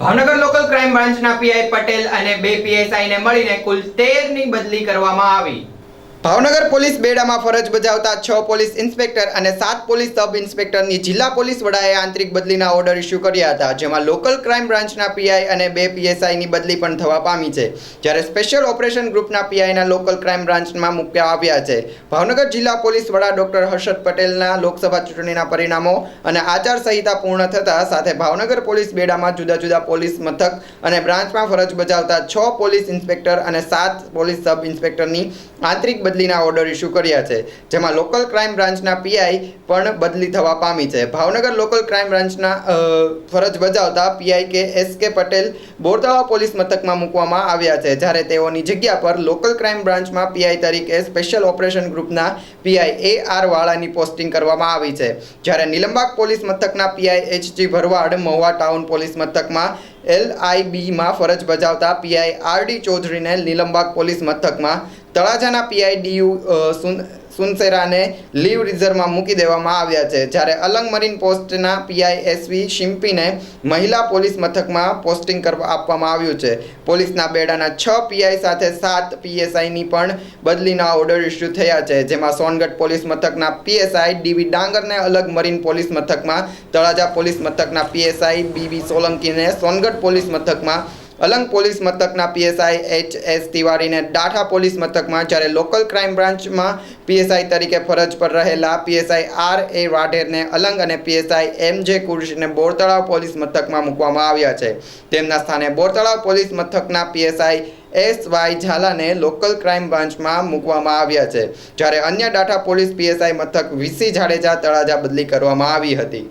Bhavnagar local crime બ્રાન્ચના PI Patel અને બે પીએસઆઈને મળીને કુલ તેરની બદલી કરવામાં આવી. ભાવનગર પોલીસ બેડામાં ફરજ બજાવતા છ પોલીસ ઇન્સ્પેક્ટર અને સાત પોલીસ સબ ઇન્સ્પેક્ટરની જિલ્લા પોલીસ વડાએ આંતરિક બદલીના ઓર્ડર ઇસ્યુ કર્યા હતા, જેમાં લોકલ ક્રાઇમ બ્રાન્ચના પીઆઈ અને બે પીએસઆઈની બદલી પણ થવા પામી છે. જ્યારે સ્પેશિયલ ઓપરેશન ગ્રુપના પીઆઈના લોકલ ક્રાઇમ બ્રાન્ચમાં મૂક્યા આવ્યા છે. ભાવનગર જિલ્લા પોલીસ વડા ડોક્ટર હર્ષદ પટેલના લોકસભા ચૂંટણીના પરિણામો અને આચારસંહિતા પૂર્ણ થતા સાથે ભાવનગર પોલીસ બેડામાં જુદા જુદા પોલીસ મથક અને બ્રાન્ચમાં ફરજ બજાવતા છ પોલીસ ઇન્સ્પેક્ટર અને સાત પોલીસ સબ ઇન્સ્પેક્ટરની આંતરિક બદલીના ઓર્ડર ઇસ્યુ કર્યા છે. જેમાં લોકલ ક્રાઇમ બ્રાન્ચના પીઆઈ પણ બદલી થવા પામી છે. ભાવનગર લોકલ ક્રાઇમ બ્રાન્ચના ફરજ બજાવતા પીઆઈ કે એસ કે પટેલ બોરતળાવ પોલીસ મથકમાં મૂકવામાં આવ્યા છે, જ્યારે તેઓની જગ્યા પર લોકલ ક્રાઇમ બ્રાન્ચમાં પીઆઈ તરીકે સ્પેશિયલ ઓપરેશન ગ્રુપના પીઆઈ એ આર વાળાની પોસ્ટિંગ કરવામાં આવી છે. જ્યારે નિલંબાગ પોલીસ મથકના PI HG Bharwad, Mahuva town police મથકમાં એલઆઈબીમાં ફરજ બજાવતા પીઆઈ આર ડી ચૌધરીને નીલમબાગ પોલીસ મથકમાં તળાજાના પીઆઈ ડીયુ સુન સુનસેરાને લીવ રિઝર્વમાં મૂકી દેવામાં આવ્યા છે. જ્યારે અલંગ મરીન પોસ્ટના પીઆઈ એસવી શિમ્પીને મહિલા પોલીસ મથકમાં પોસ્ટિંગ કરવા આપવામાં આવ્યું છે. પોલીસના બેડાના છ પીઆઈ સાથે સાત પીએસઆઈની પણ બદલીના ઓર્ડર ઇસ્યુ થયા છે. જેમાં સોનગઢ પોલીસ મથકના પીએસઆઈ ડીવી ડાંગરને અલગ મરીન પોલીસ મથકમાં, તળાજા પોલીસ મથકના પીએસઆઈ બીબી સોલંકીને સોનગઢ પોલીસ મથકમાં અલંગ પોલીસ મથકના પીએસઆઈ એચ એસ તિવારીને ડાઠા પોલીસ મથકમાં જ્યારે લોકલ ક્રાઇમ બ્રાન્ચમાં પીએસઆઈ તરીકે ફરજ પર રહેલા પીએસઆઈ આર એ વાઢેરને અલંગ અને પીએસઆઈ એમ જે કુરશીને બોરતળાવ પોલીસ મથકમાં મૂકવામાં આવ્યા છે. તેમના સ્થાને બોરતળાવ પોલીસ મથકના પીએસઆઈ એસ વાય ઝાલાને લોકલ ક્રાઇમ બ્રાન્ચમાં મૂકવામાં આવ્યા છે. જ્યારે અન્ય ડાઠા પોલીસ પીએસઆઈ મથક વીસી જાડેજા તળાજા બદલી કરવામાં આવી હતી.